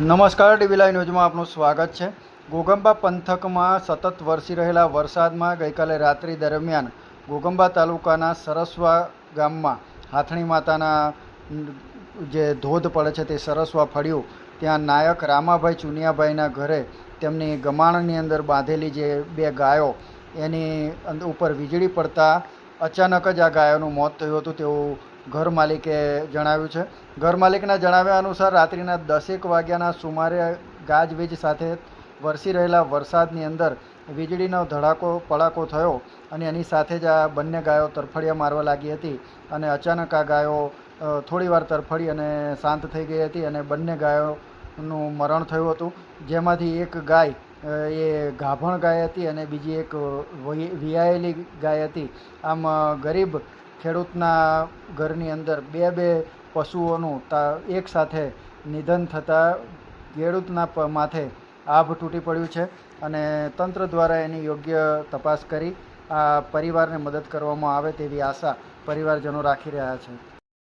નમસ્કાર, TV live ન્યૂઝમાં આપનું સ્વાગત છે. ગોગંબા પંથકમાં સતત વરસી રહેલા વરસાદમાં ગઈકાલે રાત્રિ દરમિયાન ગોગંબા તાલુકાના સરસવા ગામમાં હાથણી માતાના જે ધોધ પડે છે તે સરસવા ફળ્યું. ત્યાં નાયક રામાભાઈ ચુનિયાભાઈના ઘરે તેમની ગમાણની અંદર બાંધેલી જે બે ગાયો એની ઉપર વીજળી પડતા અચાનક જ આ ગાયોનું મોત થયું હતું. તેવું ઘર માલિકે જણાવ્યું છે. ઘર માલિકના જણાવ્યા અનુસાર રાત્રિના દસેક વાગ્યાના સુમારે ગાજવીજ સાથે વરસી રહેલા વરસાદની અંદર વીજળીનો ધડાકો, પડાકો થયો અને એની સાથે જ આ બંને ગાયો તરફડિયા મારવા લાગી હતી અને અચાનક આ ગાયો થોડીવાર તરફડી અને શાંત થઈ ગઈ હતી અને બંને ગાયોનું મરણ થયું હતું. જેમાંથી એક ગાય એ ગાભણ ગાય હતી અને બીજી એક વિયાયેલી ગાય હતી. આમ ગરીબ ખેડૂતના ઘરની અંદર બે બે પશુઓનું એક સાથે નિધન થતાં ખેડૂતના માથે આભ તૂટી પડ્યું છે અને તંત્ર દ્વારા એની યોગ્ય તપાસ કરી આ પરિવારને મદદ કરવામાં આવે તેવી આશા પરિવારજનો રાખી રહ્યા છે.